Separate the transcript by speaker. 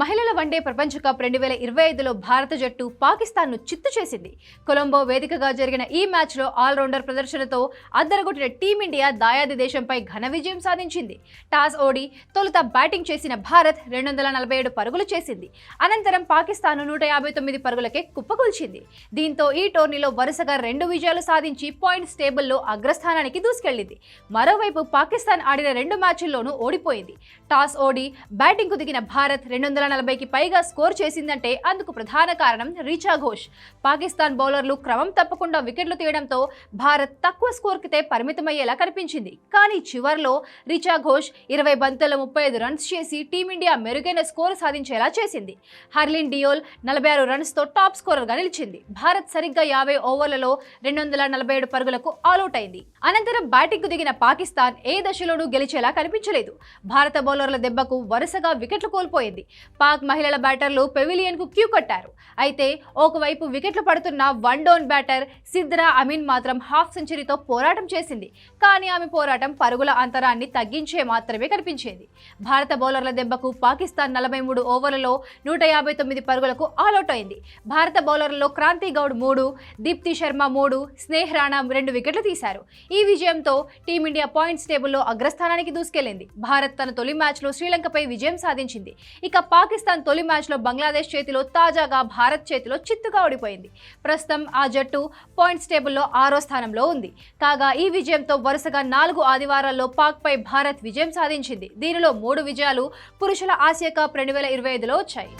Speaker 1: మహిళల వన్డే ప్రపంచ కప్ రెండు వేల ఇరవై ఐదులో భారత జట్టు పాకిస్తాన్ను చిత్తు చేసింది. కొలంబో వేదికగా జరిగిన ఈ మ్యాచ్లో ఆల్రౌండర్ ప్రదర్శనతో అద్దరగొట్టిన టీమిండియా దాయాది దేశంపై ఘన విజయం సాధించింది. టాస్ ఓడి తొలుత బ్యాటింగ్ చేసిన భారత్ రెండు వందల నలభై ఏడు పరుగులు చేసింది. అనంతరం పాకిస్తాన్ నూట యాభై తొమ్మిది పరుగులకే కుప్పకూల్చింది. దీంతో ఈ టోర్నీలో వరుసగా రెండు విజయాలు సాధించి పాయింట్స్ టేబుల్లో అగ్రస్థానానికి దూసుకెళ్ళింది. మరోవైపు పాకిస్తాన్ ఆడిన రెండు మ్యాచ్ల్లోనూ ఓడిపోయింది. టాస్ ఓడి బ్యాటింగ్కు దిగిన భారత్ రెండు వందల నలభైకి పైగా స్కోర్ చేసిందంటే అందుకు ప్రధాన కారణం రీచా ఘోష్. పాకిస్తాన్ బౌలర్లు క్రమం తప్పకుండా వికెట్లు తీయడంతో భారత్ తక్కువ స్కోర్కితే పరిమితమయ్యేలా కనిపించింది. కానీ చివర్లో రిచా ఘోష్ ఇరవై బంతుల ముప్పై ఐదు రన్స్ చేసి టీమిండియా మెరుగైన స్కోర్ సాధించేలా చేసింది. హర్లిన్ డియోల్ నలభై ఆరు రన్స్తో టాప్ స్కోరర్గా నిలిచింది. భారత్ సరిగ్గా యాభై ఓవర్లలో రెండు వందల నలభై ఏడు పరుగులకు ఆలౌట్ అయింది. అనంతరం బ్యాటింగ్కు దిగిన పాకిస్తాన్ ఏ దశలోనూ గెలిచేలా కనిపించలేదు. భారత బౌలర్ల దెబ్బకు వరుసగా వికెట్లు కోల్పోయింది. పాక్ మహిళల బ్యాటర్లు పెవిలియన్కు క్యూ కట్టారు. అయితే ఒకవైపు వికెట్లు పడుతున్న one down batter Sidra Amin మాత్రం హాఫ్ సెంచరీతో పోరాటం చేసింది. కానీ ఆమె పోరాటం పరుగుల అంతరాన్ని తగ్గించే మాత్రమే కనిపించేది. భారత బౌలర్ల దెబ్బకు పాకిస్తాన్ నలభై మూడు ఓవర్లలో నూట యాభై తొమ్మిది పరుగులకు ఆలౌట్ అయింది భారత బౌలర్లలో క్రాంతి గౌడ్ మూడు దీప్తి శర్మ మూడు స్నేహ్ రాణా రెండు వికెట్లు తీశారు. ఈ విజయంతో టీమిండియా పాయింట్స్ టేబుల్లో అగ్రస్థానానికి దూసుకెళ్ళింది. భారత్ తన తొలి మ్యాచ్లో శ్రీలంకపై విజయం సాధించింది. ఇక పాక్ పాకిస్తాన్ తొలి మ్యాచ్లో బంగ్లాదేశ్ చేతిలో తాజాగా భారత్ చేతిలో చిత్తుగా ఓడిపోయింది. ప్రస్తుతం ఆ జట్టు పాయింట్స్ టేబుల్లో ఆరో స్థానంలో ఉంది. కాగా ఈ విజయంతో వరుసగా నాలుగు ఆదివారాల్లో పాక్పై భారత్ విజయం సాధించింది. దీనిలో మూడు విజయాలు పురుషుల ఆసియా కప్ రెండు వేల ఇరవై ఐదులో వచ్చాయి.